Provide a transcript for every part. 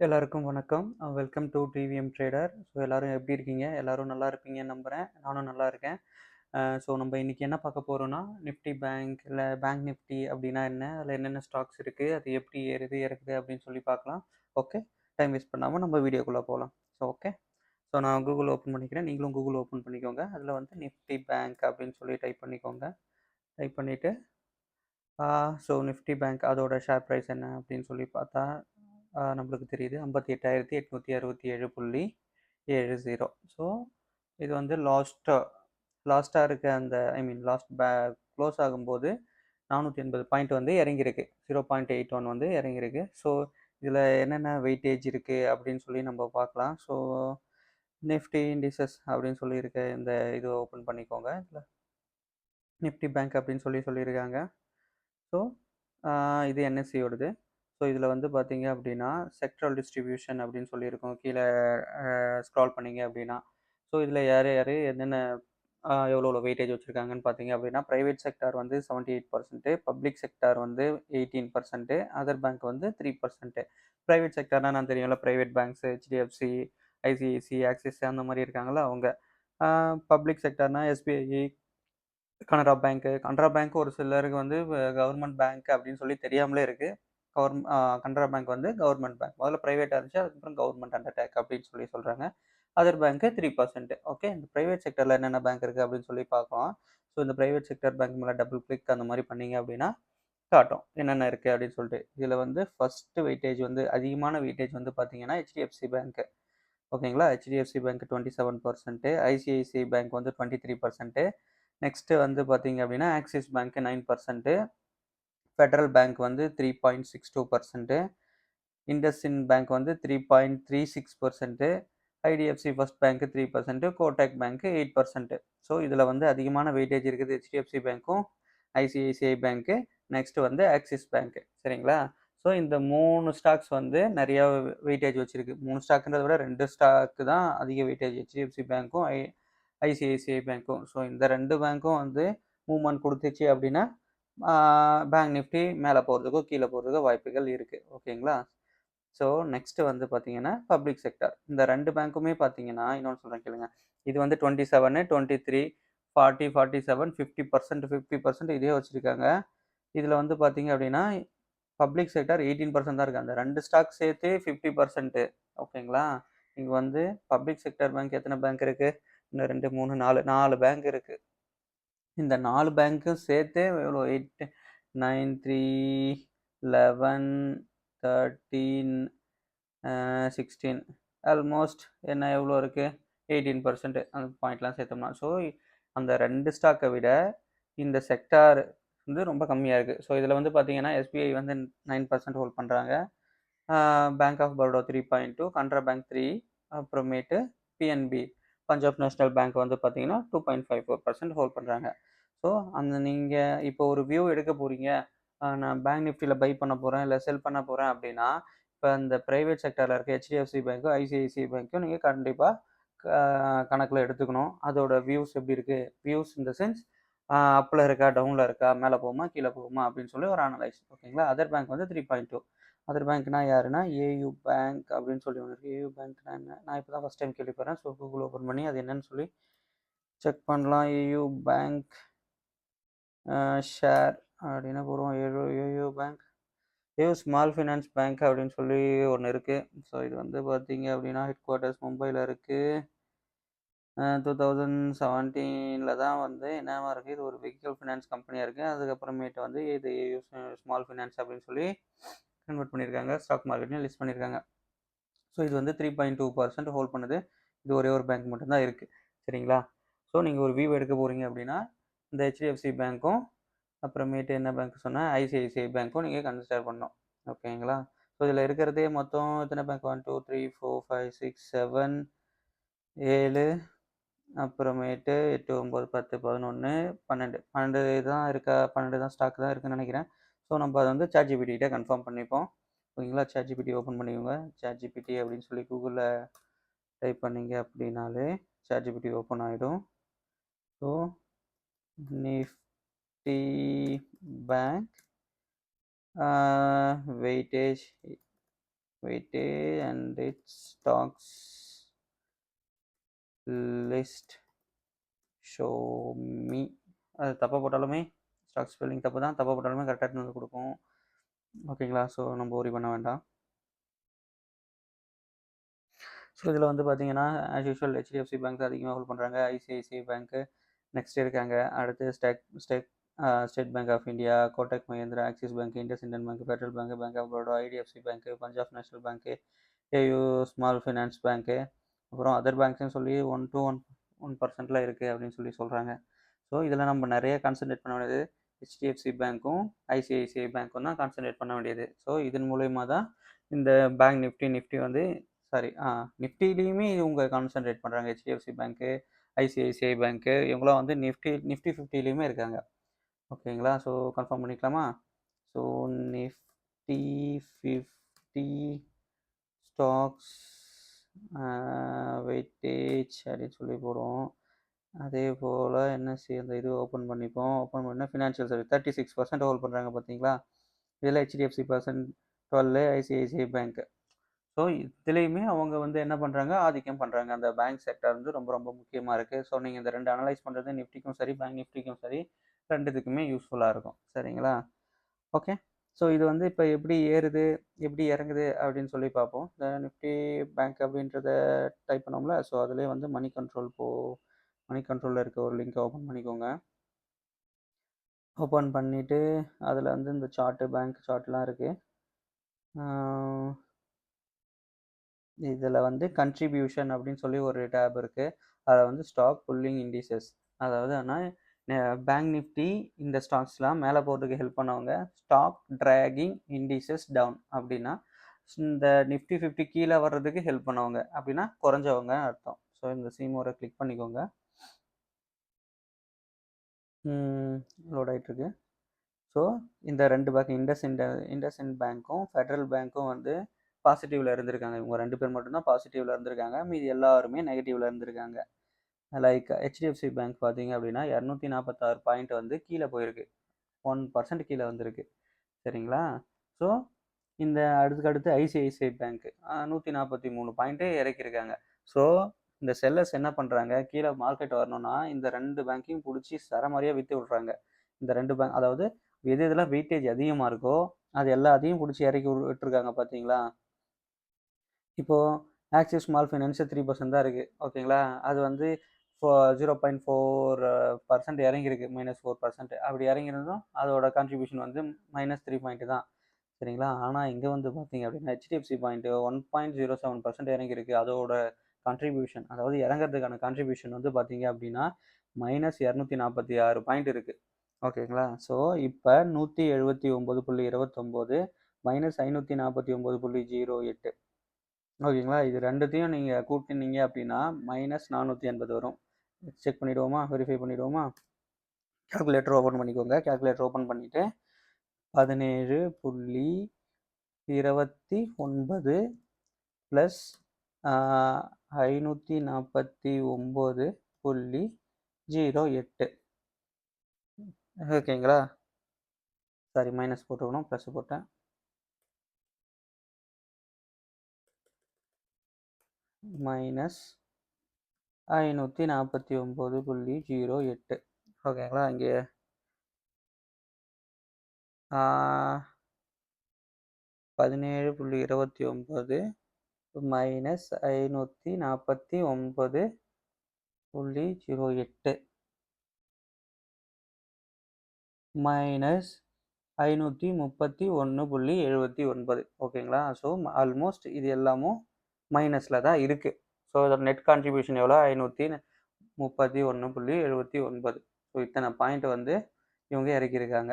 எல்லாருக்கும் வணக்கம். Welcome to TVM trader so எல்லோரும் எப்படி இருக்கீங்க? எல்லோரும் நல்லா இருப்பீங்கன்னு நம்புகிறேன் நானும் நல்லா இருக்கேன். ஸோ நம்ம இன்றைக்கி என்ன பார்க்க போகிறோன்னா நிஃப்டி பேங்க் இல்லை பேங்க் நிஃப்டி அப்படின்னா என்ன? அதில் என்னென்ன ஸ்டாக்ஸ் இருக்குது அது எப்படி ஏறுது இறக்குது அப்படின்னு சொல்லி பார்க்கலாம். ஓகே டைம் வேஸ்ட் பண்ணாமல் நம்ம வீடியோக்குள்ளே போகலாம் ஸோ ஓகே ஸோ நான் கூகுள் ஓப்பன் பண்ணிக்கிறேன். நீங்களும் கூகுள் ஓப்பன் பண்ணிக்கோங்க. அதில் வந்து நிஃப்டி பேங்க் அப்படின்னு சொல்லி டைப் பண்ணிக்கோங்க. டைப் பண்ணிவிட்டு ஸோ நிஃப்டி பேங்க் அதோட ஷேர் ப்ரைஸ் என்ன அப்படின்னு சொல்லி பார்த்தா நம்மளுக்கு தெரியுது. ஐம்பத்தி எட்டாயிரத்தி எட்நூற்றி அறுபத்தி ஏழு புள்ளி ஏழு ஜீரோ ஸோ இது வந்து லாஸ்ட்டாக லாஸ்ட்டாக இருக்க அந்த ஐ மீன் லாஸ்ட் பே க்ளோஸ் ஆகும்போது நானூற்றி எண்பது பாயிண்ட் வந்து இறங்கியிருக்கு. ஜீரோ பாயிண்ட் எயிட் ஒன் வந்து இறங்கியிருக்கு. ஸோ இதில் என்னென்ன வெயிட்டேஜ் இருக்குது அப்படின்னு சொல்லி நம்ம பார்க்கலாம். ஸோ நிஃப்டி இண்டிசஸ் அப்படின்னு சொல்லியிருக்க இந்த இது ஓப்பன் பண்ணிக்கோங்க. இதில் நிஃப்டி பேங்க் அப்படின்னு சொல்லி சொல்லியிருக்காங்க. ஸோ இது என்எஸ்சியோடது ஸோ இதில் வந்து பார்த்தீங்க அப்படின்னா செக்ட்ரல் டிஸ்ட்ரிபியூஷன் அப்படின்னு சொல்லியிருக்கோம். கீழே ஸ்க்ரால் பண்ணீங்க அப்படின்னா. ஸோ இதில் யார் யார் என்னென்ன எவ்வளோ எவ்வளோ வெயிட்டேஜ் வச்சுருக்காங்கன்னு பார்த்தீங்க அப்படின்னா ப்ரைவேட் செக்டார் வந்து seventy eight percent public sector வந்து எயிட்டீன் பர்சன்ட்டு அதர் பேங்க் வந்து த்ரீ பர்சன்ட்டு ப்ரைவேட் செக்டார்னால் நான் தெரியும்ல private banks HDFC ICICI Axis அந்த மாதிரி இருக்காங்களா அவங்க. Public செக்டார்னால் SBI Canara bank Canara bank ஒரு சிலருக்கு வந்து கவர்மெண்ட் பேங்க் அப்படின்னு சொல்லி தெரியாமலே இருக்குது கவர்ம் கனரா பேங்க் வந்து கவர்மெண்ட் பேங்க். முதல்ல ப்ரைவேட்டாக இருந்துச்சு அதுக்கப்புறம் கவர்மெண்ட் அண்டர்டேக் அப்படின்னு சொல்லி சொல்கிறாங்க other bank three percent okay இந்த ப்ரைவேட் செக்டரில் என்னென்ன பேங்க் இருக்குது அப்படின்னு சொல்லி பார்க்கலாம். ஸோ இந்த ப்ரைவேட் செக்டர் பேங்க் மேலே டபுள் கிளிக் அந்த மாதிரி பண்ணீங்க அப்படின்னா காட்டும் என்னென்ன இருக்குது அப்படின்னு சொல்லிட்டு. இதில் வந்து ஃபஸ்ட்டு வெயிட்டேஜ் வந்து அதிகமான வெயிட்டேஜ் வந்து பார்த்தீங்கன்னா ஹெச்டிஎஃப்சி பேங்க்கு ஓகேங்களா HDFC bank twenty seven percent ICICI bank வந்து டுவெண்ட்டி த்ரீ பர்சன்ட்டு நெக்ஸ்ட்டு வந்து பார்த்தீங்க அப்படின்னா Axis bank nine percent Federal bank வந்து three point six two percent IndusInd bank வந்து three point three six percent IDFC first bank three percent Kotak bank eight percent so இதில் வந்து அதிகமான weightage இருக்குது HDFC பேங்க்கும் ஐசிஐசிஐ பேங்க்கு next வந்து Axis bank. சரிங்களா? So இந்த மூணு ஸ்டாக்ஸ் வந்து நிறையா வெயிட்டேஜ் வச்சுருக்கு. மூணு ஸ்டாக்குன்றத விட ரெண்டு ஸ்டாக்கு தான் அதிக வெயிட்டேஜ் ஹெச்டிஎஃப்சி பேங்க்கும் ஐ ஐசிஐசிஐ பேங்க்கும். ஸோ இந்த ரெண்டு பேங்க்கும் வந்து மூவ்மெண்ட் கொடுத்துச்சு அப்படின்னா பேங்க் நிஃப்டி மேலே போகிறதுக்கோ கீழே போகிறதுக்கோ வாய்ப்புகள் இருக்குது ஓகேங்களா? ஸோ நெக்ஸ்ட்டு வந்து பார்த்தீங்கன்னா பப்ளிக் செக்டர் இந்த ரெண்டு பேங்க்குமே பார்த்தீங்கன்னா இன்னொன்று சொல்கிறேன் கேளுங்க. இது வந்து twenty seven twenty three forty forty seven fifty percent fifty percent இதே வச்சுருக்காங்க. இதில் வந்து பார்த்தீங்க அப்படின்னா பப்ளிக் செக்டர் எயிட்டீன் பர்சன்ட் தான் இருக்குது அந்த ரெண்டு ஸ்டாக் சேர்த்து ஃபிஃப்டி பர்சன்ட்டு ஓகேங்களா? இங்கே வந்து பப்ளிக் செக்டர் பேங்க் எத்தனை பேங்க் இருக்குது இன்னும் ரெண்டு மூணு நாலு நாலு பேங்க் இருக்குது இந்த நாலு பேங்க்கும் சேர்த்து எவ்வளோ? Eight nine three eleven thirteen sixteen. Almost என்ன எவ்வளோ இருக்குது எயிட்டீன் பர்சன்ட் அந்த பாயிண்ட்லாம் சேர்த்தோம்னா. ஸோ அந்த ரெண்டு ஸ்டாக்கை விட இந்த செக்டார் வந்து ரொம்ப கம்மியாக இருக்குது ஸோ இதில் வந்து பார்த்தீங்கன்னா எஸ்பிஐ வந்து நைன் பர்சன்ட் ஹோல்ட் பண்ணுறாங்க. Bank of Baroda three point two Canara bank three அப்புறமேட்டு பிஎன்பி பஞ்சாப் நேஷ்னல் பேங்க் வந்து பார்த்தீங்கன்னா two point five four percent hold பண்ணுறாங்க ஸோ அந்த நீங்கள் இப்போ ஒரு வியூ எடுக்க போகிறீங்க நான் பேங்க் நிஃப்டியில் பை பண்ண போகிறேன் இல்லை செல் பண்ண போகிறேன் அப்படின்னா இப்போ இந்த ப்ரைவேட் செக்டரில் இருக்க ஹெச்டிஎஃப்சி பேங்க்கும் ஐசிஐசிஐ பேங்க்கும் நீங்கள் கண்டிப்பாக கணக்கில் எடுத்துக்கணும். அதோட வியூஸ் எப்படி இருக்குது வியூஸ் இந்த சென்ஸ் அப்பில் இருக்கா டவுனில் இருக்கா மேலே போகுமா கீழே போகுமா அப்படின்னு சொல்லி ஒரு அனலைஸ் ஓகேங்களா அதர் பேங்க் வந்து த்ரீ பாயிண்ட் டூ அதர் பேங்க்னா யாருன்னா ஏயு பேங்க் அப்படின்னு சொல்லி ஒன்று இருக்குது ஏயு பேங்க்னா என்ன? நான் இப்போ தான் ஃபஸ்ட் டைம் கேள்விப்படுறேன். ஸோ கூகுள் ஓப்பன் பண்ணி அது என்னன்னு சொல்லி செக் பண்ணலாம். ஏயு பேங்க் ஷேர் அப்படின்னு போடுவோம். AU AU bank AU small finance bank அப்படின்னு சொல்லி ஒன்று இருக்குது ஸோ இது வந்து பார்த்தீங்க அப்படின்னா ஹெட் குவார்ட்டர்ஸ் மும்பையில் இருக்குது டூ தௌசண்ட் செவன்டீனில் தான் வந்து என்னவா இருக்குது இது ஒரு வெஹிக்கல் ஃபினான்ஸ் கம்பெனியாக இருக்குது அதுக்கப்புறமேட்டு வந்து இது ஏயு ஸ்மால் ஃபினான்ஸ் அப்படின்னு சொல்லி கன்வெர்ட் பண்ணியிருக்காங்க ஸ்டாக் மார்க்கெட்லையும் லிஸ்ட் பண்ணியிருக்காங்க. ஸோ இது வந்து three point two percent hold பண்ணுது. இது ஒரே ஒரு பேங்க் மட்டும்தான் இருக்குது சரிங்களா? ஸோ நீங்கள் ஒரு வியூ எடுக்க போகிறீங்க அப்படின்னா இந்த ஹெச்டிஎஃப்சி பேங்க்கும் அப்புறமேட்டு என்ன பேங்க் சொன்னால் ஐசிஐசிஐ பேங்க்கும் நீங்கள் கன்சிடர் பண்ணணும். ஓகேங்களா? ஸோ இதில் இருக்கிறதே மொத்தம் எத்தனை bank one two three four five six seven ஏழு அப்புறமேட்டு எட்டு ஒம்பது பத்து பதினொன்று பன்னெண்டு. பன்னெண்டு தான் இருக்கா? பன்னெண்டு தான் ஸ்டாக் தான் இருக்குன்னு நினைக்கிறேன். ஸோ நம்ம அதை வந்து சாட் ஜிபிடிகிட்ட கன்ஃபார்ம் பண்ணிப்போம். ஓகேங்களா சாட் ஜிபிடி ஓப்பன் பண்ணிக்கோங்க. சாட் ஜிபிடி அப்படின்னு சொல்லி கூகுளில் டைப் பண்ணிங்க அப்படின்னாலே சாட் ஜிபிடி ஓப்பன் ஆகிடும் so Nifty bank weightage weightage and it's stocks list show me அது தப்பாக போட்டாலுமே ஸ்டாக் ஸ்பெல்லிங் தப்பு தான். தப்பாக போட்டாலுமே கரெக்டாக எடுத்து வந்து கொடுக்கும். ஓகேங்களா ஸோ நம்ம ஒரி பண்ண வேண்டாம். ஸோ இதில் வந்து பார்த்தீங்கன்னா ஆஸ் யூஷுவல் ஹெச்டிஎஃப்சி பேங்க் அதிகமாக ஹோல்ட் பண்ணுறாங்க ஐசிஐசிஐ பேங்க்கு நெக்ஸ்ட் இருக்காங்க. அடுத்து state state state bank of India Kotak Mahindra Axis bank Indus Indian bank Federal bank bank of Baroda IDFC bank Punjab national bank AU small finance bank அப்புறம் other பேங்க்ஸ்னு சொல்லி one to one one பர்சன்டில் இருக்குது அப்படின்னு சொல்லி சொல்கிறாங்க so இதில் நம்ம நிறைய கான்சன்ட்ரேட் பண்ண வேண்டியது ஹெச்டிஎஃப்சி பேங்க்கும் ஐசிஐசிஐ பேங்க்கும் தான் கான்சன்ட்ரேட் பண்ண வேண்டியது. ஸோ இதன் மூலயமா தான் இந்த பேங்க் நிஃப்டி நிஃப்டி வந்து சாரி ஆ நிஃப்டிலையுமே இவங்க கான்சன்ட்ரேட் பண்ணுறாங்க ஹெச்டிஎஃப்சி பேங்க்கு ஐசிஐசிஐ பேங்க்கு இவங்களாம் வந்து நிஃப்டி நிஃப்டி ஃபிஃப்டிலையுமே இருக்காங்க. ஓகேங்களா ஸோ கன்ஃபார்ம் பண்ணிக்கலாமா? So Nifty fifty stocks weightage அப்படின்னு சொல்லி போடுவோம். அதே போல் என்எஸ்சி அந்த இது ஓப்பன் பண்ணிப்போம். ஓப்பன் பண்ணால் financial service thirty six percent hold பண்ணுறாங்க பார்த்தீங்களா இதில் HDFC percent twelve ICICI bank so இதுலேயுமே அவங்க வந்து என்ன பண்ணுறாங்க ஆதிக்கம் பண்ணுறாங்க அந்த பேங்க் செக்டர் வந்து ரொம்ப ரொம்ப முக்கியமாக இருக்குது ஸோ நீங்கள் இந்த ரெண்டு அனலைஸ் பண்ணுறது நிஃப்டிக்கும் சரி பேங்க் நிஃப்டிக்கும் சரி ரெண்டுத்துக்குமே யூஸ்ஃபுல்லாக இருக்கும். சரிங்களா? ஓகே ஸோ இது வந்து இப்போ எப்படி ஏறுது எப்படி இறங்குது அப்படின்னு சொல்லி பார்ப்போம். இந்த நிஃப்டி பேங்க் அப்படின்றத டைப் பண்ணோம்ல. ஸோ அதுலேயே வந்து மணி கண்ட்ரோல் போ மணி கண்ட்ரோலில் இருக்க ஒரு லிங்க்கை ஓப்பன் பண்ணிக்கோங்க. ஓப்பன் பண்ணிவிட்டு அதில் வந்து இந்த சார்ட்டு பேங்க் சார்ட்லாம் இருக்குது இதில் வந்து கன்ட்ரிபியூஷன் அப்படின்னு சொல்லி ஒரு டேப் இருக்குது அதில் வந்து ஸ்டாக் புல்லிங் இண்டிசஸ் அதாவது ஆனால் பேங்க் நிஃப்டி இந்த ஸ்டாக்ஸ்லாம் மேலே போகிறதுக்கு ஹெல்ப் பண்ணவங்க ஸ்டாக் ட்ராகிங் இண்டிசஸ் டவுன் அப்படின்னா இந்த நிஃப்டி ஃபிஃப்டி கீழே வர்றதுக்கு ஹெல்ப் பண்ணவங்க அப்படின்னா குறைஞ்சவங்க அர்த்தம். ஸோ இந்த சீமோரை கிளிக் பண்ணிக்கோங்க. லோட் ஆகிட்டுருக்கு ஸோ இந்த ரெண்டு பேங்க் இண்டஸ் இண்ட இண்டஸ்இண்ட் பேங்க்கும் ஃபெட்ரல் பேங்க்கும் வந்து பாசிட்டிவில் இருந்திருக்காங்க. இவங்க ரெண்டு பேர் மட்டும்தான் பாசிட்டிவில் இருந்திருக்காங்க. மீதி எல்லாருமே நெகட்டிவில் இருந்திருக்காங்க. லைக் ஹெச்டிஎஃப்சி பேங்க் பார்த்தீங்க அப்படின்னா இரநூத்தி நாற்பத்தாறு பாயிண்ட் வந்து கீழே போயிருக்கு. ஒன் பர்சன்ட் கீழே வந்திருக்கு. சரிங்களா? ஸோ இந்த அடுத்துக்கு அடுத்து ஐசிஐசிஐ பேங்க் நூற்றி நாற்பத்தி மூணு பாயிண்ட்டே இறக்கியிருக்காங்க. ஸோ இந்த செல்லர்ஸ் என்ன பண்ணுறாங்க கீழே மார்க்கெட் வரணும்னா இந்த ரெண்டு பேங்க்கையும் பிடிச்சி சரமாரியாக விற்று விட்றாங்க. இந்த ரெண்டு பேங்க் அதாவது எது இதெல்லாம் வெயிட்டேஜ் அதிகமாக இருக்கோ அது எல்லாத்தையும் பிடிச்சி இறக்கி விட்டுருக்காங்க பார்த்தீங்களா இப்போது Axis small finance three percent தான் இருக்குது ஓகேங்களா அது வந்து four zero point four percent இறங்கியிருக்கு மைனஸ் ஃபோர் பர்சன்ட் அப்படி இறங்கியிருந்தோம் அதோட கான்ட்ரிபியூஷன் வந்து மைனஸ் த்ரீ பாயிண்ட்டு தான் சரிங்களா? ஆனால் இங்கே வந்து பார்த்தீங்க அப்படின்னா HDFC point one point zero seven percent இறங்கியிருக்கு அதோட கான்ட்ரிபியூஷன் அதாவது இறங்குறதுக்கான கான்ட்ரிபியூஷன் வந்து பார்த்தீங்க அப்படின்னா மைனஸ் இரநூத்தி நாற்பத்தி ஆறு பாயிண்ட் இருக்குது ஓகேங்களா ஸோ இப்போ நூற்றி எழுபத்தி ஒம்பது புள்ளி இருபத்தொம்போது மைனஸ் ஐநூற்றி நாற்பத்தி ஒம்பது புள்ளி ஜீரோ எட்டு. ஓகேங்களா இது ரெண்டுத்தையும் நீங்கள் கூட்டினீங்க அப்படின்னா மைனஸ் நானூற்றி எண்பது வரும். செக் பண்ணிவிடுவோமா வெரிஃபை பண்ணிவிடுவோமா கேல்குலேட்டர் ஓப்பன் பண்ணிக்கோங்க. கேல்குலேட்டர் ஓப்பன் பண்ணிவிட்டு பதினேழு புள்ளி இருபத்தி ஒன்பது ப்ளஸ் ஐநூற்றி நாற்பத்தி ஒம்பது புள்ளி ஜீரோ எட்டு. ஓகேங்களா? சாரி மைனஸ் போட்டுக்கணும் ப்ளஸ் போட்டேன். மைனஸ் ஐநூற்றி நாற்பத்தி ஒம்பது புள்ளி ஜீரோ எட்டு. ஓகேங்களா? இங்கே பதினேழு புள்ளி இருபத்தி ஒம்பது மைனஸ் ஐநூற்றி நாற்பத்தி ஒன்பது புள்ளி ஜீரோ எட்டு. மைனஸ் ஐநூற்றி முப்பத்தி ஒன்று புள்ளி எழுபத்தி ஒன்பது. ஓகேங்களா ஸோ ஆல்மோஸ்ட் இது எல்லாமும் மைனஸில் தான் இருக்குது ஸோ இதோட நெட் கான்ட்ரிபியூஷன் எவ்வளோ? ஐநூற்றி முப்பத்தி ஒன்று புள்ளி எழுபத்தி ஒன்பது. ஸோ இத்தனை பாயிண்ட் வந்து இவங்க இறக்கியிருக்காங்க.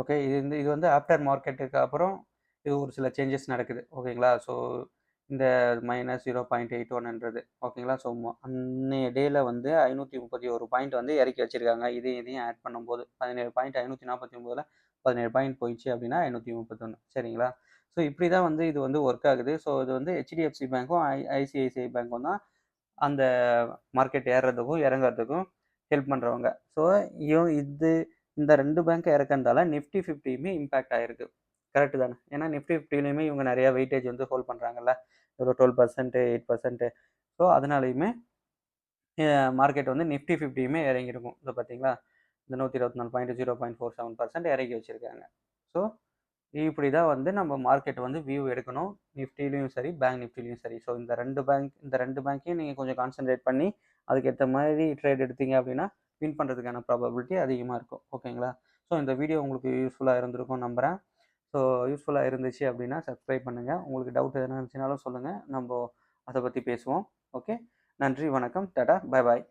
ஓகே இது இது வந்து ஆஃப்டர் மார்க்கெட்டுக்கு அப்புறம் இது ஒரு சில சேஞ்சஸ் நடக்குது. ஓகேங்களா ஸோ இந்த மைனஸ் ஜீரோ பாயிண்ட் எயிட் ஒன்ன்றது ஓகேங்களா ஸோ அன்னைய டேயில் வந்து ஐநூற்றி முப்பத்தி ஒரு பாயிண்ட் வந்து இறக்கி வச்சுருக்காங்க. இதையும் இதையும் ஆட் பண்ணும்போது பதினேழு பாயிண்ட் ஐநூற்றி நாற்பத்தி ஒம்போதில் பதினேழு பாயிண்ட் போயிடுச்சு அப்படின்னா ஐநூற்றி முப்பத்தொன்று சரிங்களா? ஸோ இப்படி தான் வந்து இது வந்து ஒர்க் ஆகுது. ஸோ இது வந்து ஹெச்டிஎஃப்சி பேங்க்கும் ஐ ஐசிஐசிஐ பேங்க்கும் தான் அந்த மார்க்கெட் ஏறுறதுக்கும் இறங்குறதுக்கும் ஹெல்ப் பண்ணுறவங்க ஸோ இது இந்த ரெண்டு பேங்க்கை இறக்கிறதால நிஃப்டி ஃபிஃப்டியுமே இம்பேக்ட் ஆகிருக்கு கரெக்டு தானே. ஏன்னா நிஃப்டி ஃபிஃப்டிலையுமே இவங்க நிறையா வெயிட்டேஜ் வந்து ஹோல்ட் பண்ணுறாங்கல்ல ஒரு twelve percent eight percent so அதனாலையுமே market வந்து நிஃப்டி ஃபிஃப்டியுமே இறங்கியிருக்கும். ஸோ பார்த்தீங்களா? இந்த நூற்றி இருபத்தி நாலு point zero point four seven percent இறங்கி வச்சுருக்காங்க. ஸோ இப்படி தான் வந்து நம்ம மார்க்கெட் வந்து வியூ எடுக்கணும். நிஃப்டிலையும் சரி பேங்க் நிஃப்டிலையும் சரி. ஸோ இந்த ரெண்டு பேங்க் இந்த ரெண்டு பேங்க்கையும் நீங்கள் கொஞ்சம் கான்சென்ட்ரேட் பண்ணி அதுக்கேற்ற மாதிரி ட்ரேட் எடுத்தீங்க அப்படின்னா வின் பண்ணுறதுக்கான ப்ராபபிலிட்டி அதிகமாக இருக்கும். ஓகேங்களா ஸோ இந்த வீடியோ உங்களுக்கு யூஸ்ஃபுல்லாக இருந்திருக்கும் நம்புகிறேன் ஸோ யூஸ்ஃபுல்லாக இருந்துச்சு அப்படின்னா சப்ஸ்கிரைப் பண்ணுங்கள் உங்களுக்கு டவுட் எதனா இருந்துச்சுனாலும் சொல்லுங்கள் நம்ம அதை பற்றி பேசுவோம். ஓகே நன்றி வணக்கம். டாடா. Bye bye